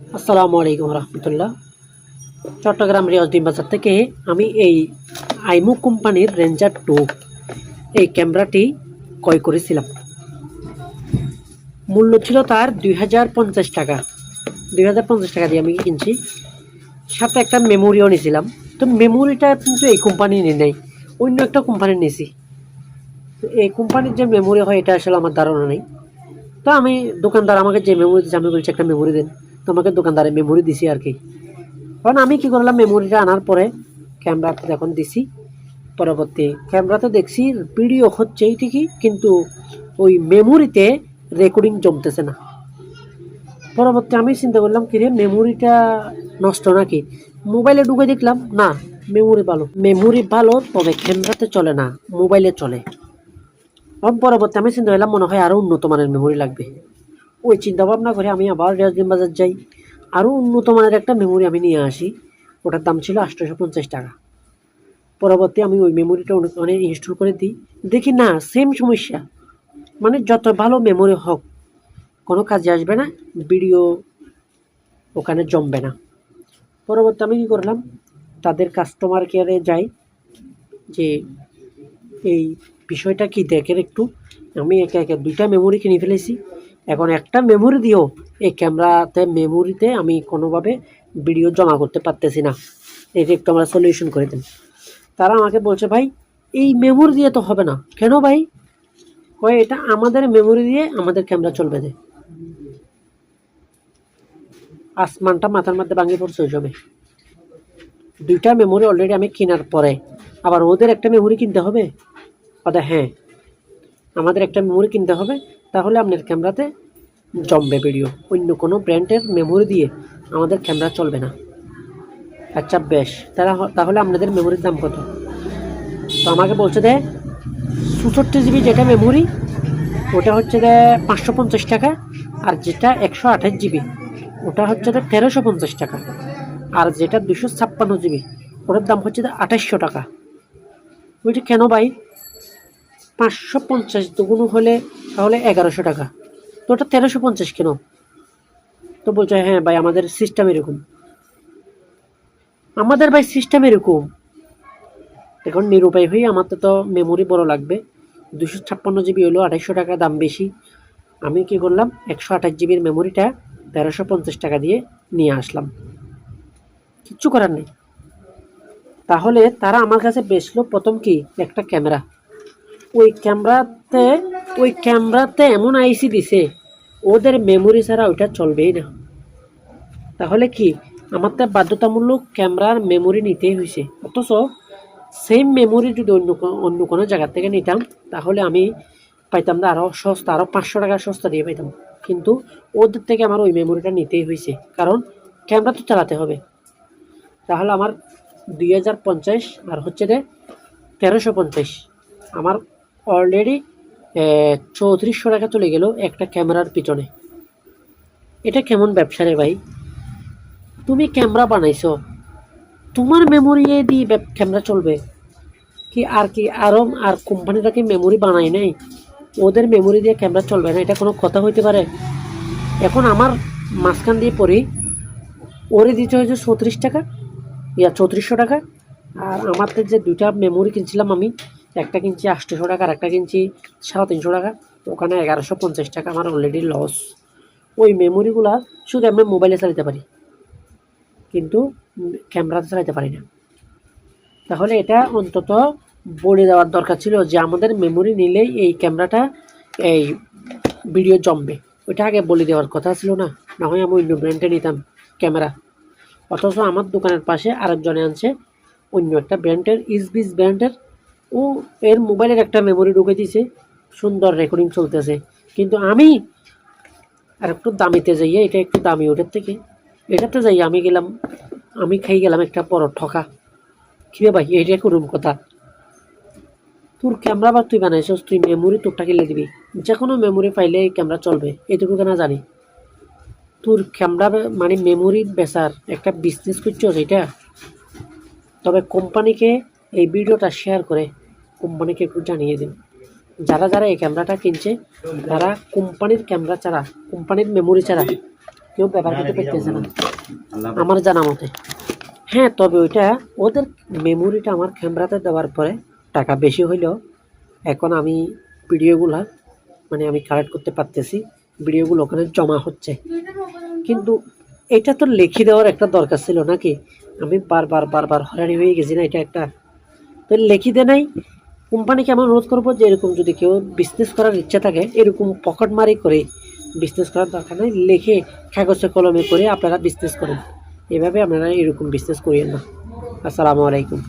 আসসালামু আলাইকুম রহমতুল্লাহ। চট্টগ্রাম রিয়াজদ্দিন বাজার থেকে আমি এই আইমু কোম্পানির রেঞ্জার টু এই ক্যামেরাটি ক্রয় করেছিলাম। মূল্য ছিল তার দুই হাজার পঞ্চাশ টাকা। দুই হাজার পঞ্চাশ টাকা দিয়ে আমি কিনছি। সাথে একটা মেমোরিও নিয়েছিলাম। তো মেমোরিটা কিন্তু এই কোম্পানি নিয়ে নেই, অন্য একটা কোম্পানি নিয়েছি। এই কোম্পানির যে মেমোরি হয়, এটা আসলে আমার ধারণা নেই। তো আমি দোকানদার আমাকে যে মেমোরি দিচ্ছে আমি বলছি, একটা মেমোরি দেন। আমাকে দোকানদারে মেমোরি দিছি আর কি। কারণ আমি কি করলাম মেমোরিটা আনার পরে ক্যামেরাতে যখন দিছি, পরবর্তী ক্যামেরাতে দেখছি ভিডিও হচ্ছে ঠিকই, কিন্তু ওই মেমোরিতে রেকর্ডিং জমতেছে না। পরবর্তী আমি চিন্তা করলাম কি রে মেমোরিটা নষ্ট নাকি? মোবাইলে ঢুকে দেখলাম, না মেমোরি ভালো। মেমোরি ভালো, তবে ক্যামেরাতে চলে না, মোবাইলে চলে। পরবর্তী আমি চিন্তা করলাম, মনে হয় আরও উন্নত মানের মেমোরি লাগবে। ওই চিন্তা ভাবনা করে আমি আবার রিয়াজদিন বাজার যাই। আরও উন্নত মানের একটা মেমোরি আমি নিয়ে আসি। ওটার দাম ছিল আটশোশো পঞ্চাশ টাকা। পরবর্তী আমি ওই মেমোরিটা অনেক ইনস্টল করে দিই। দেখি না সেম সমস্যা। মানে যত ভালো মেমোরি হোক, কোনো কাজে আসবে না ভিডিও ওখানে জমবে না। পরবর্তী আমি কী করলাম, তাদের কাস্টমার কেয়ারে যাই, যে এই বিষয়টা কি দেখেন একটু। আমি একে একে দুইটা মেমোরি কিনে ফেলেছি। এখন একটা মেমোরি দিয়েও এই ক্যামেরাতে মেমোরিতে আমি কোনোভাবে ভিডিও জমা করতে পারতেছি না। এটা একটু আমরা সলিউশন করে দেন তারা আমাকে বলছে, ভাই, এই মেমোরি দিয়ে তো হবে না। কেন ভাই? কয়, এটা আমাদের মেমোরি দিয়ে আমাদের ক্যামেরা চলবে যে। আসমানটা মাথার মধ্যে ভাঙিয়ে পড়ছে ওই সময়। দুইটা মেমোরি অলরেডি আমি কেনার পরে। আবার ওদের একটা মেমোরি কিনতে হবে? কথা হ্যাঁ। আমাদের একটা মেমোরি কিনতে হবে, তাহলে আপনার ক্যামেরাতে জমবে ভিডিও অন্য কোনো ব্র্যান্ডের মেমোরি দিয়ে আমাদের ক্যামেরা চলবে না। আচ্ছা বেশ। তারা তাহলে আপনাদের মেমোরির দাম কত? তো আমাকে বলছে দে চৌষট্টি জিবি যেটা মেমোরি ওটা হচ্ছে দে পাঁচশো পঞ্চাশ টাকা, আর যেটা একশো আঠাশ জিবি ওটা হচ্ছে দে তেরোশো পঞ্চাশ টাকা, আর যেটা দুশো ছাপ্পান্ন জিবি ওটার দাম হচ্ছে দে আঠাশশো টাকা। বলছি, কেন ভাই? পাঁচশো পঞ্চাশ দুগুণ হলে তাহলে এগারোশো টাকা। তো ওটা তেরোশো পঞ্চাশ কেন? তো বলছে হ্যাঁ ভাই, আমাদের সিস্টেম এরকম। আমাদের ভাই সিস্টেম এরকম। এখন নিরুপায় হয়ে আমার তো তো মেমোরি বড় লাগবে। দুশো ছাপ্পান্ন জিবি হলো আঠাইশশো টাকা দাম বেশি। আমি কি করলাম, একশো আঠাশ জিবির মেমোরিটা তেরোশো পঞ্চাশ টাকা দিয়ে নিয়ে আসলাম। কিচ্ছু করার নেই। তাহলে তারা আমার কাছে বেচলো প্রথম কি? একটা ক্যামেরা। ওই ক্যামেরাতে ওই ক্যামেরাতে এমন আইসি দিছে, ওদের মেমোরি ছাড়া ওইটা চলবেই না। তাহলে কি আমার তো বাধ্যতামূলক ক্যামেরার মেমোরি নিতেই হয়েছে অথচ সেম মেমোরি যদি অন্য অন্য কোনো জায়গা থেকে নিতাম, তাহলে আমি পাইতাম না আরও সস্তা আরও পাঁচশো টাকা সস্তা দিয়ে পাইতাম। কিন্তু ওদের থেকে আমার ওই মেমোরিটা নিতেই হয়েছে কারণ ক্যামেরা তো চালাতে হবে। তাহলে আমার দুই হাজার পঞ্চাশ আর হচ্ছে যে তেরোশো পঞ্চাশ। আমার অলরেডি চৌত্রিশশো টাকা চলে গেল একটা ক্যামেরার পিছনে। এটা কেমন ব্যবসা রে ভাই? তুমি ক্যামেরা বানাইছো। তোমার মেমোরি দিয়ে ক্যামেরা চলবে। কি আর কি আরও আর কোম্পানিটা কি মেমোরি বানায় নাই? ওদের মেমোরি দিয়ে ক্যামেরা চলবে না, এটা কোনো কথা হইতে পারে? এখন আমার মাঝখান দিয়ে পড়ি, ওরে দিতে হয়েছে চৌত্রিশ টাকা, ইয়া চৌত্রিশশো টাকা, আর আমার যে দুইটা মেমোরি কিনছিলাম আমি একটা কিনছি আটশোশো টাকা আর একটা কিনছি সাড়ে তিনশো টাকা। তো ওখানে এগারোশো পঞ্চাশ টাকা আমার অলরেডি লস ওই মেমোরিগুলা শুধু আমি মোবাইলে চালাতে পারি। কিন্তু ক্যামেরাতে চালাতে পারি না। তাহলে এটা অন্তত বলে দেওয়ার দরকার ছিল যে আমাদের মেমোরি নিলেই এই ক্যামেরাটা এই ভিডিও জমবে। ওইটা আগে বলে দেওয়ার কথা ছিল না। না হয় আমি অন্য ব্র্যান্ডে নিতাম ক্যামেরা অথচ আমার দোকানের পাশে আরেকজনে আনছে অন্য একটা ব্র্যান্ডের ইসবিস ব্র্যান্ডের ও এর মোবাইলের একটা মেমোরি ঢুকে দিয়েছে সুন্দর রেকর্ডিং চলতেছে। কিন্তু আমি আর একটু দামিতে যাইয়ে এটা একটু দামি ওটার থেকে। এটাতে যাই, আমি গেলাম, আমি খাই গেলাম একটা বড় ঠকা কি রে ভাই, এইটা করুম কথা? তোর ক্যামেরা বা তুই বানাইছস, তুই মেমোরি তোরটা কিনে দিবি? যে কোনো মেমোরি পাইলে এই ক্যামেরা চলবে, এটুকু কেনা জানি। তোর ক্যামেরা মানে মেমোরি বেচার একটা বিজনেস করছস এটা তবে কোম্পানিকে এই ভিডিওটা শেয়ার করে। কোম্পানিকে একটু জানিয়ে দিন। যারা যারা এই ক্যামেরাটা কিনছে তারা কোম্পানির ক্যামেরা ছাড়া কোম্পানির মেমোরি ছাড়া কেউ ব্যবহার করতে পারতেছে না। আমার জানা মতে। হ্যাঁ তবে ওইটা ওদের মেমোরিটা আমার ক্যামেরাতে দেওয়ার পরে টাকা বেশি হইলেও এখন আমি ভিডিওগুলা মানে আমি কালেক্ট করতে পারতেছি ভিডিওগুলো ওখানে জমা হচ্ছে। কিন্তু এটা তো লিখে দেওয়ার একটা দরকার ছিল নাকি? আমি বারবার বারবার হরানি হয়ে গেছি না এটা একটা। তো লিখে দে নাই কোম্পানিকে আমি অনুরোধ করব যে এরকম যদি কেউ বিজনেস করার ইচ্ছা থাকে, এরকম পকেট মারি করে বিজনেস করার দরকার নেই, লেখে কাগজে কলমে করে আপনারা বিজনেস করেন। এভাবে আপনারা এরকম বিজনেস করিয়েন না। আসসালামু আলাইকুম।